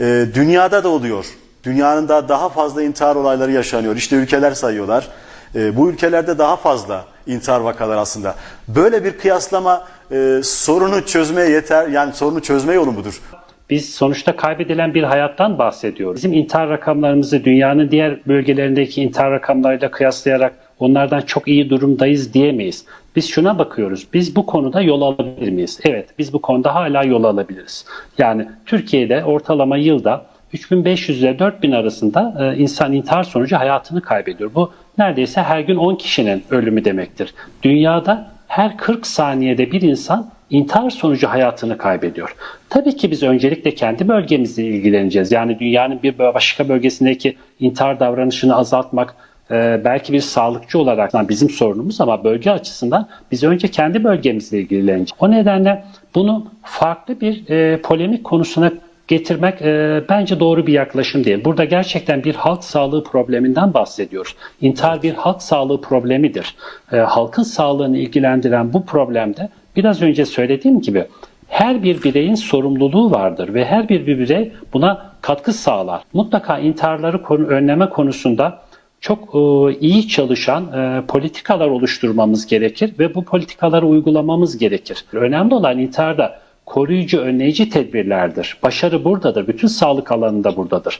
Ee, dünyada da oluyor. Dünyanın da daha fazla intihar olayları yaşanıyor. İşte ülkeler sayıyorlar. Ee, bu ülkelerde daha fazla intihar vakaları aslında. Böyle bir kıyaslama e, sorunu çözmeye yeter, yani sorunu çözme yolu mudur? Biz sonuçta kaybedilen bir hayattan bahsediyoruz. Bizim intihar rakamlarımızı dünyanın diğer bölgelerindeki intihar rakamlarıyla kıyaslayarak onlardan çok iyi durumdayız diyemeyiz. Biz şuna bakıyoruz. Biz bu konuda yol alabilir miyiz? Evet, biz bu konuda hala yol alabiliriz. Yani Türkiye'de ortalama yılda 3500 ile 4000 arasında e, insan intihar sonucu hayatını kaybediyor. Bu neredeyse her gün 10 kişinin ölümü demektir. Dünyada her 40 saniyede bir insan intihar sonucu hayatını kaybediyor. Tabii ki biz öncelikle kendi bölgemizle ilgileneceğiz. Yani dünyanın bir başka bölgesindeki intihar davranışını azaltmak e, belki bir sağlıkçı olarak bizim sorunumuz ama bölge açısından biz önce kendi bölgemizle ilgileneceğiz. O nedenle bunu farklı bir e, polemik konusuna getirmek e, bence doğru bir yaklaşım değil. Burada gerçekten bir halk sağlığı probleminden bahsediyoruz. İntihar bir halk sağlığı problemidir. E, halkın sağlığını ilgilendiren bu problemde biraz önce söylediğim gibi her bir bireyin sorumluluğu vardır ve her bir birey buna katkı sağlar. Mutlaka intiharları önleme konusunda çok e, iyi çalışan e, politikalar oluşturmamız gerekir ve bu politikaları uygulamamız gerekir. Önemli olan intiharda koruyucu, önleyici tedbirlerdir. Başarı buradadır. Bütün sağlık alanında buradadır.